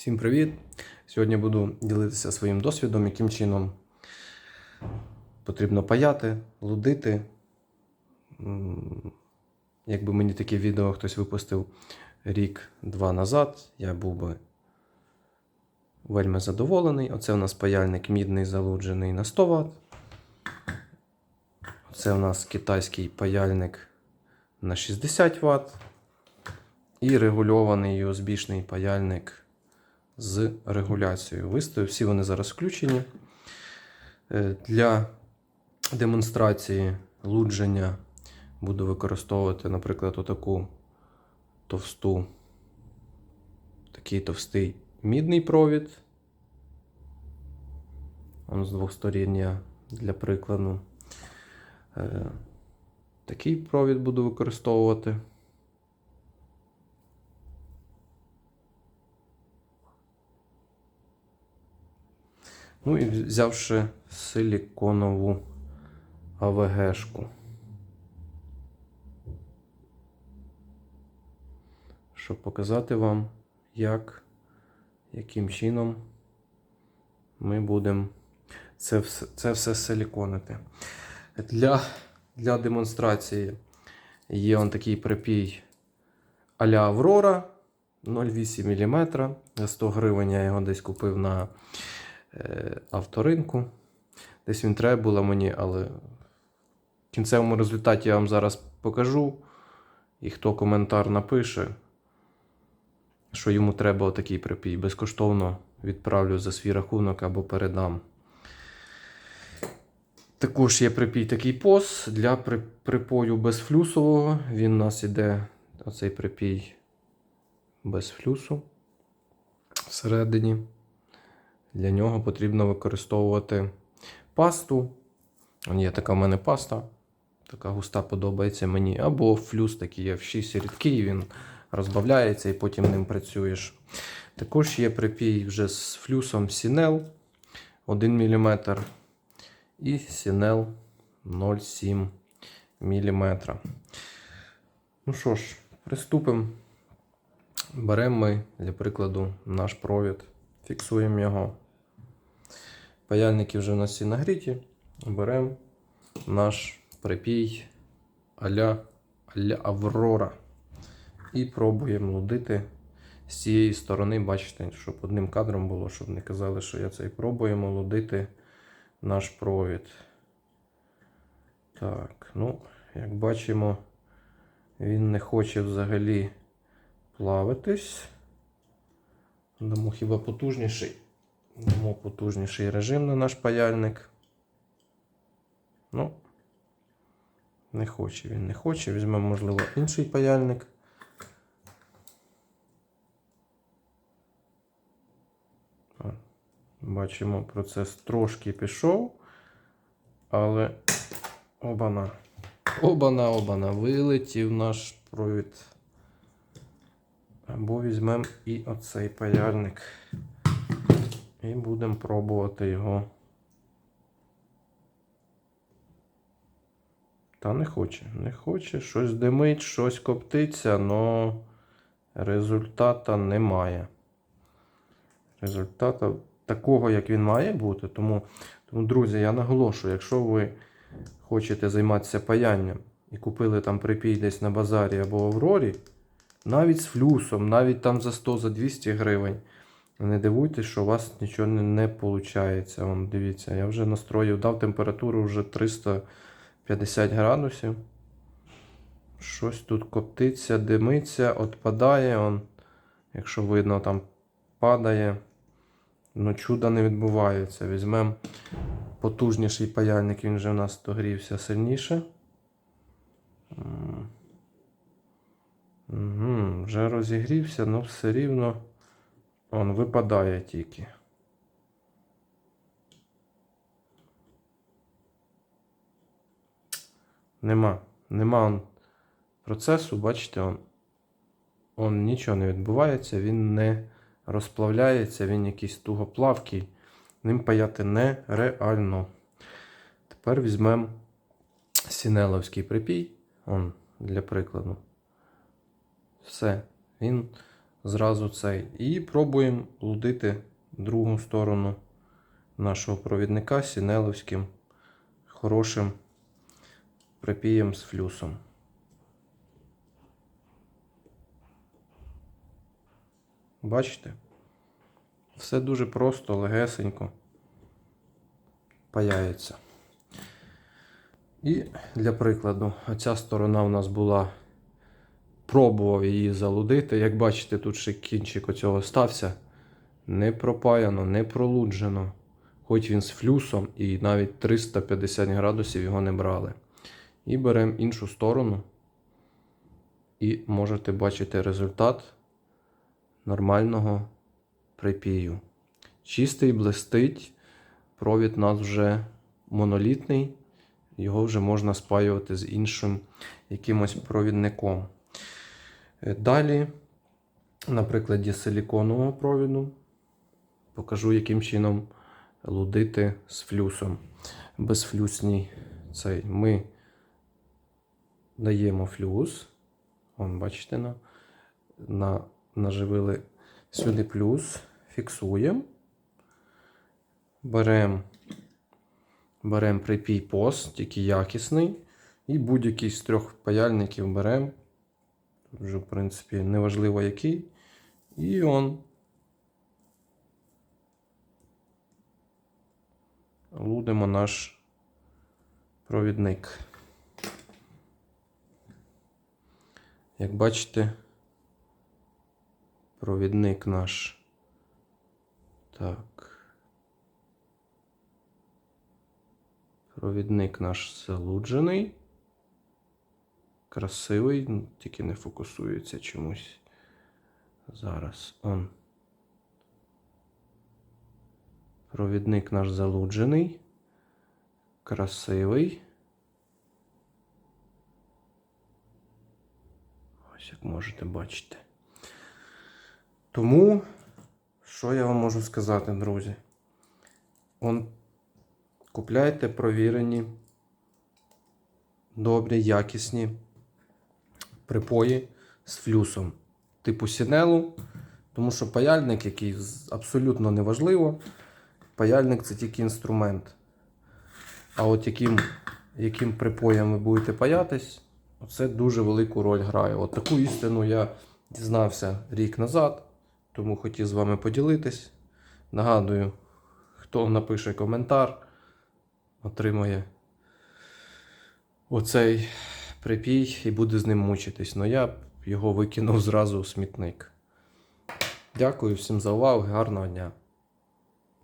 Всім привіт! Сьогодні буду ділитися своїм досвідом, яким чином потрібно паяти, лудити. Якби мені таке відео хтось випустив рік-два назад, я був би вельми задоволений. Оце у нас паяльник мідний залуджений на 100 Вт. Це у нас китайський паяльник на 60 Вт. І регульований USB-шний паяльник з регуляцією. Виставив, всі вони зараз включені. Е, Для демонстрації лудження буду використовувати, наприклад, отаку товсту, такий товстий мідний провід. Он з двох сторін я для прикладу. Е, Такий провід буду використовувати. Ну і взявши силіконову АВГшку. Щоб показати вам, як, яким чином ми будемо це все, це все силіконити. Для, для демонстрації є он такий припій а-ля Аврора 0,8 мм. За 100 гривень я його десь купив на авторинку. Десь він треба було мені, але в кінцевому результаті я вам зараз покажу. І хто коментар напише, що йому треба отакий припій, безкоштовно відправлю за свій рахунок або передам. Також є припій такий пос для при- припою безфлюсового. Він у нас іде, оцей припій без флюсу всередині. Для нього потрібно використовувати пасту. Є така в мене паста. Така густа подобається мені. Або флюс такий є в 6 рідкий, він розбавляється і потім ним працюєш. Також є припій вже з флюсом Сінел 1 мм і Сінел 0,7 мм. Ну що ж, приступимо. Беремо ми, для прикладу, наш провід, фіксуємо його. Паяльники вже у нас всі нагріті. Беремо наш припій а-ля Аврора. І пробуємо лудити з цієї сторони, бачите, щоб одним кадром було, щоб не казали, що я цей пробуємо лудити наш провід. Так, ну, як бачимо, він не хоче взагалі плавитись. Дамо хіба потужніший. Дамо потужніший режим на наш паяльник. Ну, не хоче він, не хоче. Візьмемо, можливо, інший паяльник. Бачимо, процес трошки пішов, але обана. Обана, обана, вилетів наш провід. Або візьмемо і оцей паяльник. І будемо пробувати його. Та не хоче, не хоче, щось димить, щось коптиться, але результата немає. Результата такого, як він має бути. Тому, тому, друзі, я наголошую, якщо ви хочете займатися паянням і купили там припій десь на базарі або Аврорі, навіть з флюсом, навіть там за 100 за 200 гривень. Не дивуйтесь, що у вас нічого не, не виходить. Вон, дивіться, я вже настроїв, дав температуру вже 350 градусів. Щось тут коптиться, димиться, отпадає. Он, якщо видно, там падає. Ну, чуда не відбувається. Візьмемо потужніший паяльник, він вже у нас догрівся сильніше. Угу, вже розігрівся, але все рівно он випадає тільки. Нема. Нема он процесу, бачите, он, он нічого не відбувається, він не розплавляється, він якийсь тугоплавкий. Ним паяти нереально. Тепер візьмемо сінеловський припій. Он, для прикладу. Все. Він зразу цей. І пробуємо лудити другу сторону нашого провідника сінеловським хорошим припієм з флюсом. Бачите? Все дуже просто, легесенько паяється. І для прикладу, оця сторона у нас була, пробував її залудити. Як бачите, тут ще кінчик оцього стався. Не пропаяно, не пролуджено. Хоч він з флюсом і навіть 350 градусів його не брали. І беремо іншу сторону. І можете бачити результат нормального припію. Чистий, блистить. Провід у нас вже монолітний. Його вже можна спаювати з іншим якимось провідником. Е, Далі, на прикладі силіконового провіду, покажу, яким чином лудити з флюсом. Безфлюсній цей. Ми даємо флюс. Вон, бачите, на, на, наживили сюди плюс, фіксуємо. Беремо берем припій пост, тільки якісний. І будь-який з трьох паяльників беремо. Вже, в принципі, неважливо який. І он лудимо наш провідник. Як бачите, провідник наш. Так. Провідник наш залуджений. Красивий, ну, тільки не фокусується чомусь. Зараз он. Провідник наш залуджений. Красивий. Ось як можете бачити. Тому, що я вам можу сказати, друзі? Он Купляйте провірені, добрі, якісні припої з флюсом типу сінелу. Тому що паяльник, який абсолютно не важливо, паяльник це тільки інструмент. А от яким, яким припоєм ви будете паятись, це дуже велику роль грає. От таку істину я дізнався рік назад, тому хотів з вами поділитись. Нагадую, хто напише коментар отримує оцей припій і буде з ним мучитись. Ну я його викинув зразу у смітник. Дякую всім за увагу, гарного дня!